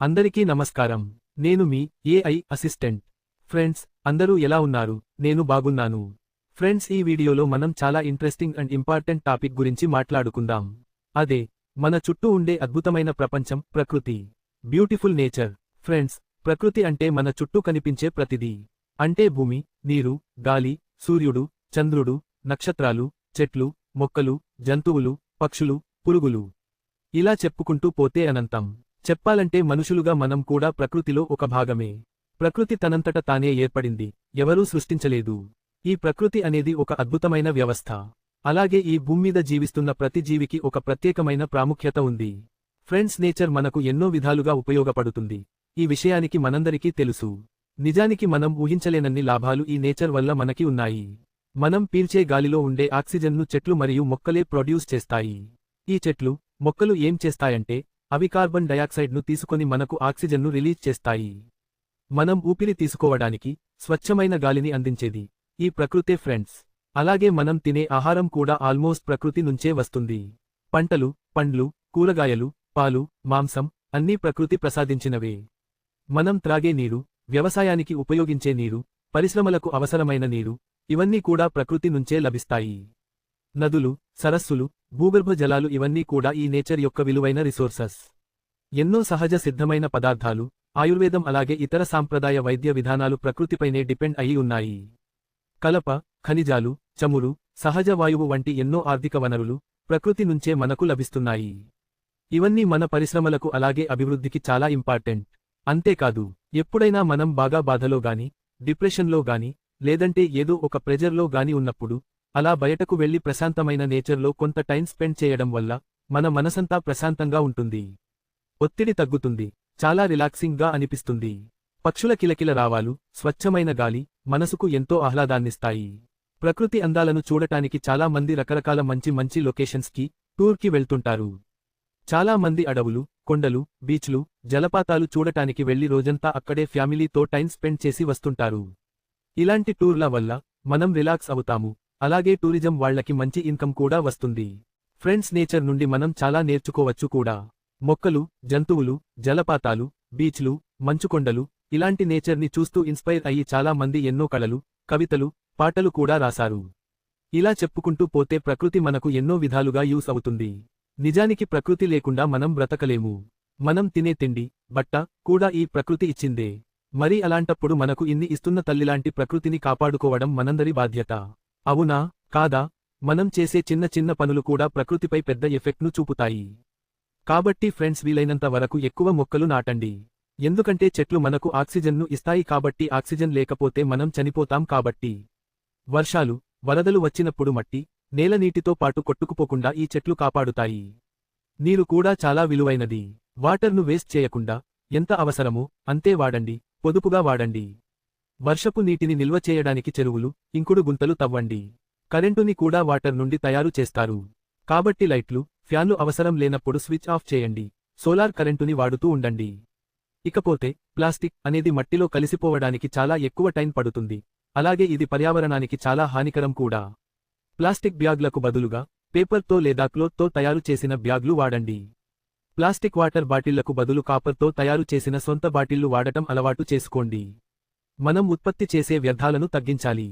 అందరికీ నమస్కారం. నేను మీ ఏఐ అసిస్టెంట్. ఫ్రెండ్స్ అందరూ ఎలా ఉన్నారు? నేను బాగున్నాను. ఫ్రెండ్స్ ఈ వీడియోలో మనం చాలా ఇంట్రెస్టింగ్ అండ్ ఇంపార్టెంట్ టాపిక్ గురించి మాట్లాడుకుందాం. అదే మన చుట్టూ ఉండే అద్భుతమైన ప్రపంచం ప్రకృతి. Beautiful nature. ఫ్రెండ్స్ ప్రకృతి అంటే మన చుట్టూ కనిపించే ప్రతిదీ. అంటే భూమి నీరు గాలి సూర్యుడు చంద్రుడు నక్షత్రాలు చెట్లు మొక్కలు జంతువులు పక్షులు పురుగులు. ఇలా చెప్పుకుంటూ పోతే అనంతం. చెప్పాలంటే మనుషులుగా మనం కూడా ప్రకృతిలో ఒక భాగమే. ప్రకృతి తనంతట తానే ఏర్పడింది. ఎవరూ సృష్టించలేదు. ఈ ప్రకృతి అనేది ఒక అద్భుతమైన వ్యవస్థ. అలాగే ఈ భూమ్మీద జీవిస్తున్న ప్రతి జీవికి ఒక ప్రత్యేకమైన ప్రాముఖ్యత ఉంది. ఫ్రెండ్స్ నేచర్ మనకు ఎన్నో విధాలుగా ఉపయోగపడుతుంది. ఈ విషయానికి మనందరికీ తెలుసు. నిజానికి మనం ఊహించలేనన్ని లాభాలు ఈ నేచర్ వల్ల మనకి ఉన్నాయి. మనం పీల్చే గాలిలో ఉండే ఆక్సిజన్ను చెట్లు మరియు మొక్కలే ప్రొడ్యూస్ చేస్తాయి. ఈ చెట్లు మొక్కలు ఏం చేస్తాయంటే అవి కార్బన్ డయాక్సైడ్ను తీసుకొని మనకు ఆక్సిజన్ను రిలీజ్ చేస్తాయి. మనం ఊపిరి తీసుకోవడానికి స్వచ్ఛమైన గాలిని అందించేది. ఈ ప్రకృతే ఫ్రెండ్స్. అలాగే మనం తినే ఆహారం కూడా ఆల్మోస్ట్ ప్రకృతి నుంచే వస్తుంది. పంటలు పండ్లు కూరగాయలు పాలు మాంసం అన్నీ ప్రకృతి ప్రసాదించినవే. మనం త్రాగే నీరు వ్యవసాయానికి ఉపయోగించే నీరు పరిశ్రమలకు అవసరమైన నీరు ఇవన్నీ కూడా ప్రకృతి నుంచే లభిస్తాయి. నదులు సరస్సులు భూగర్భ జలాలు ఇవన్నీ కూడా ఈ నేచర్ యొక్క విలువైన రిసోర్సెస్. ఎన్నో సహజ సిద్ధమైన పదార్థాలు ఆయుర్వేదం అలాగే ఇతర సాంప్రదాయ వైద్య విధానాలు ప్రకృతిపైనే డిపెండ్ అయి ఉన్నాయి. కలప ఖనిజాలు చమురు సహజ వాయువు వంటి ఎన్నో ఆర్థిక వనరులు ప్రకృతి నుంచే మనకు లభిస్తున్నాయి. ఇవన్నీ మన పరిశ్రమలకు అలాగే అభివృద్ధికి చాలా ఇంపార్టెంట్. అంతేకాదు ఎప్పుడైనా మనం బాగా బాధలో గాని డిప్రెషన్లో గాని లేదంటే ఏదో ఒక ప్రెజర్లో గాని ఉన్నప్పుడు అలా బయటకు వెళ్ళి ప్రశాంతమైన నేచర్లో కొంత టైం స్పెండ్ చేయడం వల్ల మన మనసంతా ప్రశాంతంగా ఉంటుంది. ఒత్తిడి తగ్గుతుంది. చాలా రిలాక్సింగ్గా అనిపిస్తుంది. పక్షుల కిలకిల రావాలు స్వచ్ఛమైన గాలి మనసుకు ఎంతో ఆహ్లాదాన్నిస్తాయి. ప్రకృతి అందాలను చూడటానికి చాలా మంది రకరకాల మంచి మంచి లొకేషన్స్కి టూర్కి వెళ్తుంటారు. చాలా మంది అడవులు కొండలు బీచ్లు జలపాతాలు చూడటానికి వెళ్ళి రోజంతా అక్కడే ఫ్యామిలీతో టైం స్పెండ్ చేసి వస్తుంటారు. ఇలాంటి టూర్ల వల్ల మనం రిలాక్స్ అవుతాము. అలాగే టూరిజం వాళ్ళకి మంచి ఇన్కమ్ కూడా వస్తుంది. ఫ్రెండ్స్ నేచర్ నుండి మనం చాలా నేర్చుకోవచ్చు కూడా. మొక్కలు జంతువులు జలపాతాలు బీచ్లు మంచుకొండలు ఇలాంటి నేచర్ని చూస్తూ ఇన్స్పైర్ అయ్యి చాలా మంది ఎన్నో కళలు కవితలు పాటలు కూడా రాశారు. ఇలా చెప్పుకుంటూ పోతే ప్రకృతి మనకు ఎన్నో విధాలుగా యూస్ అవుతుంది. నిజానికి ప్రకృతి లేకుండా మనం బ్రతకలేము. మనం తినే తిండి బట్ట కూడా ఈ ప్రకృతి ఇచ్చిందే. మరి అలాంటప్పుడు మనకు ఇన్ని ఇస్తున్న తల్లిలాంటి ప్రకృతిని కాపాడుకోవడం మనందరి బాధ్యత. అవునా? కాదా? మనం చేసే చిన్న చిన్న పనులు కూడా ప్రకృతిపై పెద్ద ఎఫెక్ట్ను చూపుతాయి. కాబట్టి ఫ్రెండ్స్ వీలైనంత వరకు ఎక్కువ మొక్కలు నాటండి. ఎందుకంటే చెట్లు మనకు ఆక్సిజన్ను ఇస్తాయి కాబట్టి ఆక్సిజన్ లేకపోతే మనం చనిపోతాం కాబట్టి. వర్షాలు వరదలు వచ్చినప్పుడు మట్టి నేల నీటితో పాటు కొట్టుకుపోకుండా ఈ చెట్లు కాపాడుతాయి. నీరు కూడా చాలా విలువైనది. వాటర్ను వేస్ట్ చేయకుండా ఎంత అవసరమో అంతే వాడండి పొదుపుగా వాడండి. వర్షపు నీటిని నిల్వ చేయడానికి చెరువులు ఇంకుడు గుంతలు తవ్వండి. కరెంటుని కూడా వాటర్ నుండి తయారు చేస్తారు. కాబట్టి లైట్లు ఫ్యాన్లు అవసరం లేనప్పుడు స్విచ్ ఆఫ్ చేయండి. సోలార్ కరెంటుని వాడుతూ ఉండండి. ఇకపోతే ప్లాస్టిక్ అనేది మట్టిలో కలిసిపోవడానికి చాలా ఎక్కువ టైం పడుతుంది. అలాగే ఇది పర్యావరణానికి చాలా హానికరం కూడా. ప్లాస్టిక్ బ్యాగ్లకు బదులుగా పేపర్తో లేదా క్లోత్తో తయారు చేసిన బ్యాగ్లు వాడండి. ప్లాస్టిక్ వాటర్ బాటిళ్ళకు బదులు కాపర్తో తయారు చేసిన సొంత బాటిళ్ళు వాడటం అలవాటు చేసుకోండి. మనం ఉత్పత్తి చేసే వ్యర్థాలను తగ్గించాలి.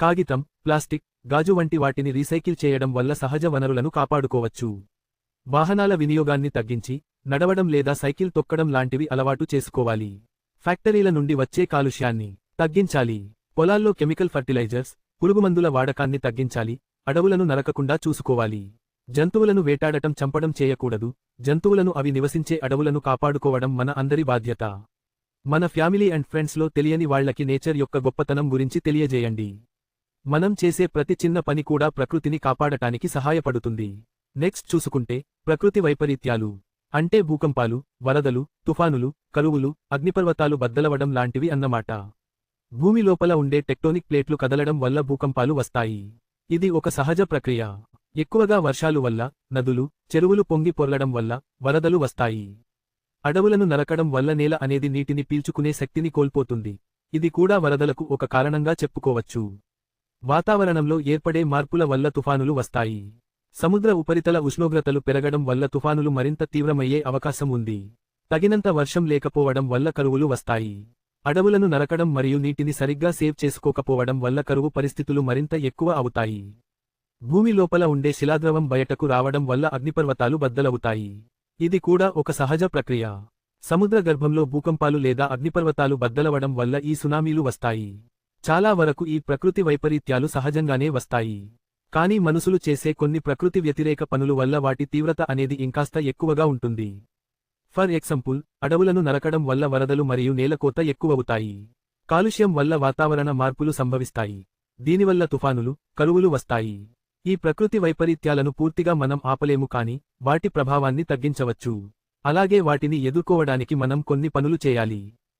కాగితం ప్లాస్టిక్ గాజు వంటి వాటిని రీసైకిల్ చేయడం వల్ల సహజ వనరులను కాపాడుకోవచ్చు. వాహనాల వినియోగాన్ని తగ్గించి నడవడం లేదా సైకిల్ తొక్కడం లాంటివి అలవాటు చేసుకోవాలి. ఫ్యాక్టరీల నుండి వచ్చే కాలుష్యాన్ని తగ్గించాలి. పొలాల్లో కెమికల్ ఫర్టిలైజర్స్ పురుగుమందుల వాడకాన్ని తగ్గించాలి. అడవులను నరకకుండా చూసుకోవాలి. జంతువులను వేటాడటం చంపడం చేయకూడదు. జంతువులను అవి నివసించే అడవులను కాపాడుకోవడం మన అందరి బాధ్యత. మన ఫ్యామిలీ అండ్ ఫ్రెండ్స్లో తెలియని వాళ్ళకి నేచర్ యొక్క గొప్పతనం గురించి తెలియజేయండి. మనం చేసే ప్రతి చిన్న పని కూడా ప్రకృతిని కాపాడటానికి సహాయపడుతుంది. నెక్స్ట్ చూసుకుంటే ప్రకృతి వైపరీత్యాలు అంటే భూకంపాలు వరదలు తుఫానులు కరువులు అగ్నిపర్వతాలు బద్దలవడం లాంటివి అన్నమాట. భూమి లోపల ఉండే టెక్టోనిక్ ప్లేట్లు కదలడం వల్ల భూకంపాలు వస్తాయి. ఇది ఒక సహజ ప్రక్రియ. ఎక్కువగా వర్షాలు వల్ల నదులు చెరువులు పొంగి పొర్లడం వల్ల వరదలు వస్తాయి. అడవులను నరకడం వల్ల నేల అనేది నీటిని పీల్చుకునే శక్తిని కోల్పోతుంది. ఇది కూడా వరదలకు ఒక కారణంగా చెప్పుకోవచ్చు. వాతావరణంలో ఏర్పడే మార్పుల వల్ల తుఫానులు వస్తాయి. సముద్ర ఉపరితల ఉష్ణోగ్రతలు పెరగడం వల్ల తుఫానులు మరింత తీవ్రమయ్యే అవకాశం ఉంది. తగినంత వర్షం లేకపోవడం వల్ల కరువులు వస్తాయి. అడవులను నరకడం మరియు నీటిని సరిగ్గా సేవ్ చేసుకోకపోవడం వల్ల కరువు పరిస్థితులు మరింత ఎక్కువ అవుతాయి. భూమి లోపల ఉండే శిలాద్రవం బయటకు రావడం వల్ల అగ్నిపర్వతాలు బద్దలవుతాయి. ఇది కూడా ఒక సహజ ప్రక్రియ. సముద్ర గర్భంలో భూకంపాలు లేదా అగ్నిపర్వతాలు బద్దలవడం వల్ల ఈ సునామీలు వస్తాయి. చాలా వరకు ఈ ప్రకృతి వైపరీత్యాలు సహజంగానే వస్తాయి. కానీ మనుషులు చేసే కొన్ని ప్రకృతి వ్యతిరేక పనుల వల్ల వాటి తీవ్రత అనేది ఇంకాస్త ఎక్కువగా ఉంటుంది. ఫర్ ఎగ్జాంపుల్ అడవులను నరకడం వల్ల వరదలు మరియు నేలకోత ఎక్కువవుతాయి. కాలుష్యం వల్ల వాతావరణ మార్పులు సంభవిస్తాయి. దీనివల్ల తుఫానులు కరువులు వస్తాయి. ఈ ప్రకృతి వైపరీత్యాలను పూర్తిగా మనం ఆపలేము కాని వాటి ప్రభావాన్ని తగ్గించవచ్చు. అలాగే వాటిని ఎదుర్కోవడానికి మనం కొన్ని పనులు చేయాలి.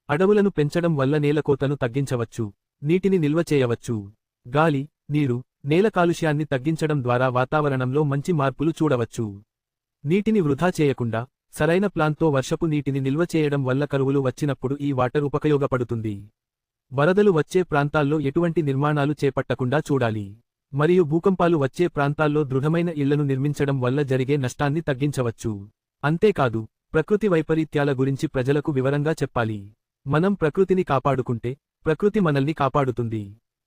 అడవులను పెంచడం వల్ల నేలకోతను తగ్గించవచ్చు. నీటిని నిల్వ చేయవచ్చు. గాలి నీరు నేల కాలుష్యాన్ని తగ్గించడం ద్వారా వాతావరణంలో మంచి మార్పులు చూడవచ్చు. నీటిని వృధా చేయకుండా సరైన ప్లాన్తో వర్షపు నీటిని నిల్వ చేయడం వల్ల కరువులు వచ్చినప్పుడు ఈ వాటర్ ఉపయోగపడుతుంది. వరదలు వచ్చే ప్రాంతాల్లో ఎటువంటి నిర్మాణాలు చేపట్టకుండా చూడాలి. మరియు భూకంపాలు వచ్చే ప్రాంతాల్లో దృఢమైన ఇళ్ళను నిర్మించడం వల్ల జరిగే నష్టాన్ని తగ్గించవచ్చు. అంతేకాదు ప్రకృతి వైపరీత్యాల గురించి ప్రజలకు వివరంగా చెప్పాలి. మనం ప్రకృతిని కాపాడుకుంటే ప్రకృతి మనల్ని కాపాడుతుంది.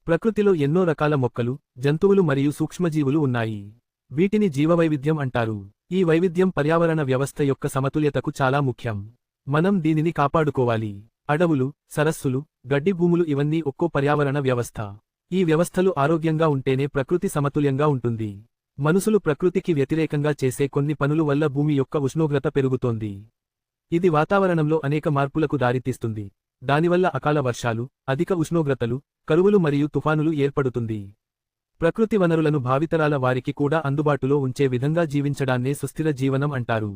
ప్రకృతిలో ఎన్నో రకాల మొక్కలు జంతువులు మరియు సూక్ష్మజీవులు ఉన్నాయి. వీటిని జీవవైవిధ్యం అంటారు. ఈ వైవిధ్యం పర్యావరణ వ్యవస్థ యొక్క సమతుల్యతకు చాలా ముఖ్యం. మనం దీనిని కాపాడుకోవాలి. అడవులు సరస్సులు గడ్డి భూములు ఇవన్నీ ఒక్కో పర్యావరణ వ్యవస్థ. ఈ వ్యవస్థలు ఆరోగ్యంగా ఉంటేనే ప్రకృతి సమతుల్యంగా ఉంటుంది. మనుషులు ప్రకృతికి వ్యతిరేకంగా చేసే కొన్ని పనులు వల్ల భూమి యొక్క ఉష్ణోగ్రత పెరుగుతోంది. ఇది వాతావరణంలో అనేక మార్పులకు దారితీస్తుంది. దానివల్ల అకాల వర్షాలు అధిక ఉష్ణోగ్రతలు కరువులు మరియు తుఫానులు ఏర్పడుతుంది. ప్రకృతి వనరులను భావితరాల వారికి కూడా అందుబాటులో ఉంచే విధంగా జీవించడాన్నే సుస్థిర జీవనం అంటారు.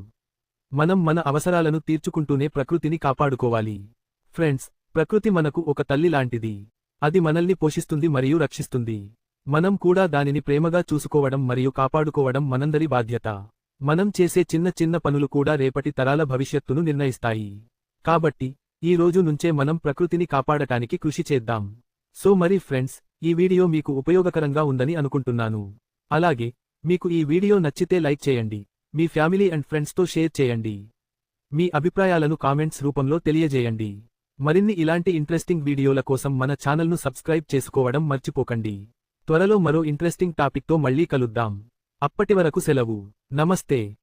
మనం మన అవసరాలను తీర్చుకుంటూనే ప్రకృతిని కాపాడుకోవాలి. ఫ్రెండ్స్ ప్రకృతి మనకు ఒక తల్లి లాంటిది. అది మనల్ని పోషిస్తుంది మరియు రక్షిస్తుంది. మనం కూడా దానిని ప్రేమగా చూసుకోవడం మరియు కాపాడుకోవడం మనందరి బాధ్యత. మనం చేసే చిన్న చిన్న పనులు కూడా రేపటి తరాల భవిష్యత్తును నిర్ణయిస్తాయి. కాబట్టి ఈ రోజు నుంచే మనం ప్రకృతిని కాపాడటానికి కృషి చేద్దాం. సో మరి ఫ్రెండ్స్ ఈ వీడియో మీకు ఉపయోగకరంగా ఉందని అనుకుంటున్నాను. అలాగే మీకు ఈ వీడియో నచ్చితే లైక్ చేయండి. మీ ఫ్యామిలీ అండ్ ఫ్రెండ్స్తో షేర్ చేయండి. మీ అభిప్రాయాలను కామెంట్స్ రూపంలో తెలియజేయండి. మరిన్ని ఇలాంటి ఇంట్రెస్టింగ్ వీడియోల కోసం మన ఛానల్ను సబ్స్క్రైబ్ చేసుకోవడం మర్చిపోకండి. త్వరలో మరో ఇంట్రెస్టింగ్ టాపిక్తో మళ్ళీ కలుద్దాం. అప్పటివరకు సెలవు. నమస్తే.